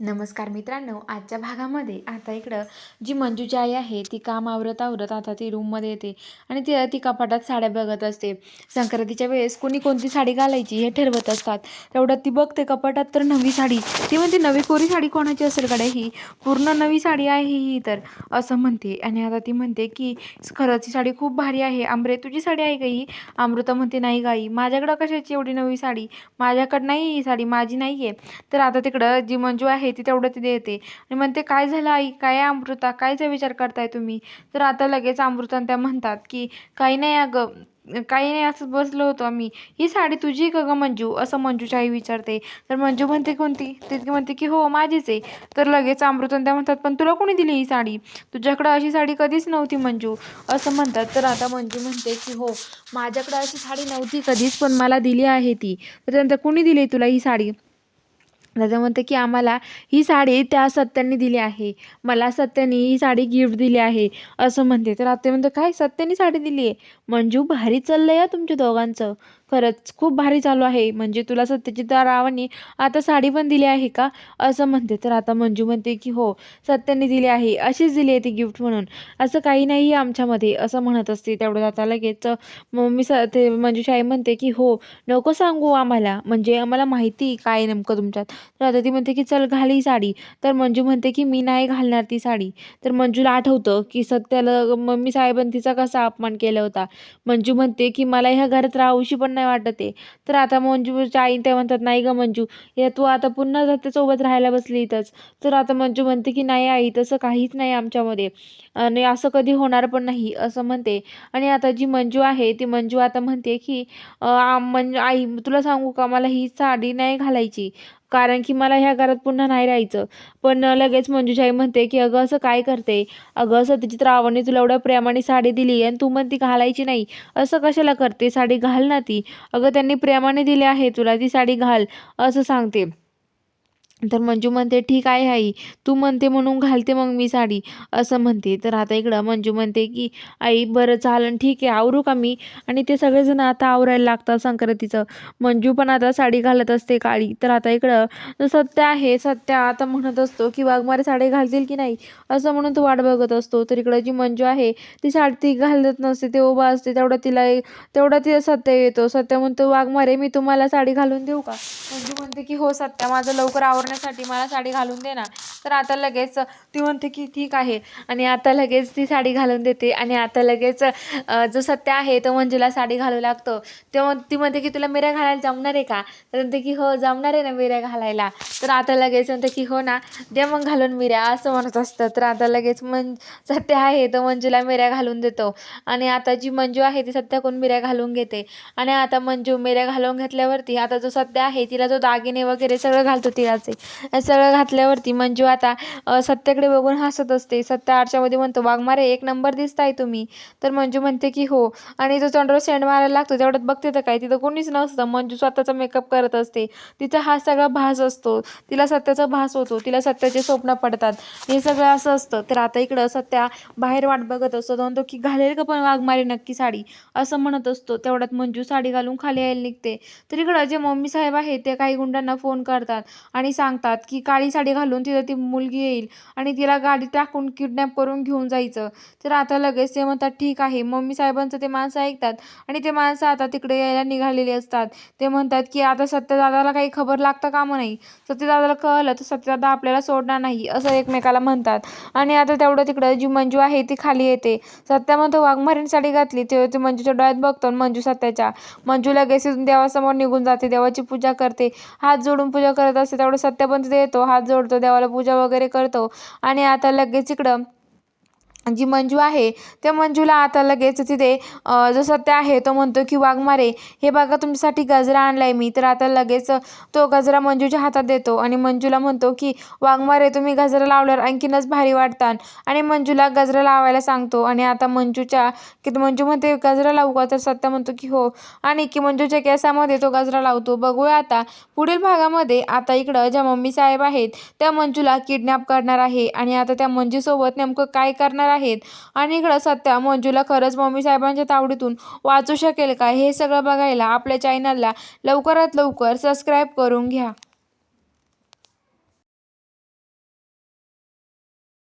नमस्कार मित्रांनो आजच्या भागामध्ये आता इकडं जी मंजूची आई आहे ती काम आवरत आवरत आता ती रूममध्ये येते आणि ती ती कपाटात साड्या बघत असते. संक्रांतीच्या वेळेस कोणी कोणती साडी घालायची हे ठरवत असतात. तेवढ्यात ती बघते कपाटात तर नवी साडी. ती म्हणते नवी कोरी साडी कोणाची असेल कडे ही? पूर्ण नवी साडी आहे ही तर. असं म्हणते आणि आता ती म्हणते की खरंच ही साडी खूप भारी आहे. आमरे तुझी साडी आहे का ही? अमृता म्हणते नाही गाई माझ्याकडं कशाची एवढी नवी साडी? माझ्याकडं नाही ही साडी. माझी नाही आहे तर आता तिकडं जी मंजू आहे ती तेवढं ती देते. आणि म्हणते काय झालं आई? काय आहे अमृता? कायचा विचार करताय तुम्ही? तर आता लगेच अमृता त्या म्हणतात की काही नाही अगं काही नाही असं बसलो होतो आम्ही. ही साडी तुझी का गं मंजू? असं मंजूची आई विचारते. तर मंजू म्हणते कोणती? ती म्हणते की हो माझीच आहे. तर लगेच अमृतन त्या म्हणतात पण तुला कोणी दिली ही साडी? तुझ्याकडं अशी साडी कधीच नव्हती मंजू. असं म्हणतात. तर आता मंजू म्हणते की हो माझ्याकडं अशी साडी नव्हती कधीच पण मला दिली आहे ती. तर त्यानंतर कुणी दिली तुला ही साडी? राजा म्हणते की आम्हाला ही साडी त्या सत्याने दिली आहे. मला सत्याने ही साडी गिफ्ट दिली आहे. असं म्हणते. तर आता म्हणतं काय? सत्याने साडी दिली आहे मंजू भारी चाललंय या तुमच्या दोघांचं. खरंच खूप भारी चालू आहे. म्हणजे तुला सत्याची रावांनी आता साडी पण दिली आहे का? असं म्हणते. तर आता मंजू म्हणते की हो सत्याने दिली आहे. अशीच दिली आहे ती गिफ्ट म्हणून. असं काही नाही आमच्यामध्ये असं म्हणत असते. तेवढं आता लगेच मम्मी स ते मंजूशाही म्हणते की हो नको सांगू आम्हाला. म्हणजे आम्हाला माहिती काय नेमकं तुमच्यात. तर आता ती म्हणते की चल घाल ही साडी. तर मंजू म्हणते की मी नाही घालणार ती साडी. तर मंजूला आठवतं की सत्याला मम्मी साहेबांनी तिचा कसा अपमान केला होता. मंजू म्हणते की मला ह्या घरात राहूशी पण नाही वाटत आहे. तर आता मंजूच्या आई त्या म्हणतात नाही ग मंजू या तू आता पुन्हा त्याच्यासोबत राहायला बसली इथंच. तर आता मंजू म्हणते की नाही आई तसं काहीच नाही आमच्यामध्ये. आणि असं कधी होणार पण नाही असं म्हणते. आणि आता जी मंजू आहे ती मंजू आता म्हणते की म्हणजे आई तुला सांगू का मला ही साडी नाही घालायची. कारण की मला ह्या घरात पुन्हा नाही राहायचं. पण लगेच मंजूशाई म्हणते की अगं असं काय करते? अगं सत्यजित रावाने तुला एवढ्या प्रेमाने साडी दिली आणि तू म्हणती घालायची नाही. असं कशाला करते? साडी घाल ना ती. अगं त्यांनी प्रेमाने दिली आहे तुला ती साडी घाल. असं सांगते. तर मंजू म्हणते ठीक आहे आई तू म्हणते म्हणून घालते मग मी साडी. असं म्हणते. तर आता इकडं मंजू म्हणते की आई बरं चालन ठीक आहे आवरू का मी? आणि ते सगळेजण आता आवरायला लागतात संक्रांतीचं. मंजू पण आता साडी घालत असते काळी. तर आता इकडं सत्य आहे. सत्य आता म्हणत असतो की वाघमारे साडी घालतील की नाही? असं म्हणून तो वाट बघत असतो. तर इकडं जी मंजू आहे ती साडी ती घालत नसते. ते उभा असते. तेवढं तिला तेवढा तिला सत्य येतो. सत्य म्हणतो वाघमारे मी तुम्हाला साडी घालून देऊ का? मंजू म्हणते की हो सत्य माझं लवकर आवरण्यासाठी मला साडी घालून दे ना. तर आता लगेच ती म्हणते की ठीक आहे. आणि आता लगेच ती साडी घालून देते. आणि आता लगेच जो सत्य आहे तो मंजूला साडी घालू लागतो. तेव्हा ती म्हणते की तुला मिऱ्या घालायला जमणार आहे का? तर म्हणते की हो जमणार आहे ना मिऱ्या घालायला. तर आता लगेच म्हणते की हो ना दे मग घालून मिऱ्या असं म्हणत असतं. तर आता लगेच मं सत्य आहे तो मंजूला मिऱ्या घालून देतो. आणि आता जी मंजू आहे ती सत्याकडून मिऱ्या घालून घेते. आणि आता मंजू मिऱ्या घालून घेतल्यावरती आता जो सत्य आहे तिला जो दागिने वगैरे सगळं घालतो तिलाचे सगळं घातल्यावरती मंजू आता सत्याकडे बघून हसत असते. सत्या आरच्यामध्ये म्हणतो वाघमारे एक नंबर दिसताय तुम्ही. तर मंजू म्हणते की हो. आणि जो चंद्र सेंड मारायला लागतो तेवढ्यात बघते तर काय तिथं कोणीच नसतं. मंजू स्वतःचा मेकअप करत असते. तिचा हा सगळा भास असतो. तिला सत्याचा भास होतो. तिला सत्याचे स्वप्न पडतात. हे सगळं असं असतं. तर आता इकडं सत्या बाहेर वाट बघत असतो. म्हणतो की घालेल का पण वाघमारे नक्की साडी? असं म्हणत असतो. तेवढ्यात मंजू साडी घालून खाली यायला निघते. तर इकडं जे मम्मी साहेब आहे ते काही गुंडांना फोन करतात. आणि सांगतात की काळी साडी घालून तिथं ती मुलगी येईल आणि तिला गाडी टाकून किडनॅप करून घेऊन जायचं. तर आता लगेच ते म्हणतात ठीक आहे. मम्मी साहेबांचं ते माणसं ऐकतात आणि ते माणसं आता तिकडे यायला निघालेले असतात. ते म्हणतात की आता सत्यदादाला काही खबर लागतं कामं नाही. सत्यदादाला कळलं तर सत्यदादा आपल्याला सोडणार नाही असं एकमेकाला म्हणतात. आणि आता तेवढं तिकडं जी मंजू आहे ती खाली येते. सत्या म्हणतो वाघमरीन साडी घातली. तेव्हा ते मंजूच्या डोळ्यात बघतो मंजू सत्याच्या. मंजू लगेच देवासमोर निघून जाते देवाची पूजा करते. हात जोडून पूजा करत असते तेवढं सत्य पण देतो हात जोडतो देवाला पूजा वगैरे करतो. आणि आता लगेच इकडं जी मंजू आहे त्या मंजूला आता लगेच तिथे जो सत्य आहे तो म्हणतो की वाघमारे हे बघा तुमच्यासाठी गजरा आणलाय मी. तर आता लगेच तो गजरा मंजूच्या हातात देतो आणि मंजूला म्हणतो की वाघमारे तुम्ही गजरा लावल्यावर आणखीनच भारी वाटतात आणि मंजूला गजरा लावायला सांगतो आणि आता मंजूच्या की मंजू म्हणते गजरा लावू का? तर सत्य म्हणतो की हो. आणि की मंजूच्या केसामध्ये तो गजरा लावतो. बघूया आता पुढील भागामध्ये आता इकडं ज्या मम्मी साहेब आहेत त्या मंजूला किडनॅप करणार आहे. आणि आता त्या मंजूसोबत नेमकं काय करणार आहेत. आणि इकडं सत्या मंजूला खरंच मम्मी साहेबांच्या तावडीतून वाचू शकेल का? हे सगळं बघायला आपल्या चॅनलला लवकरात लवकर सबस्क्राईब करून घ्या.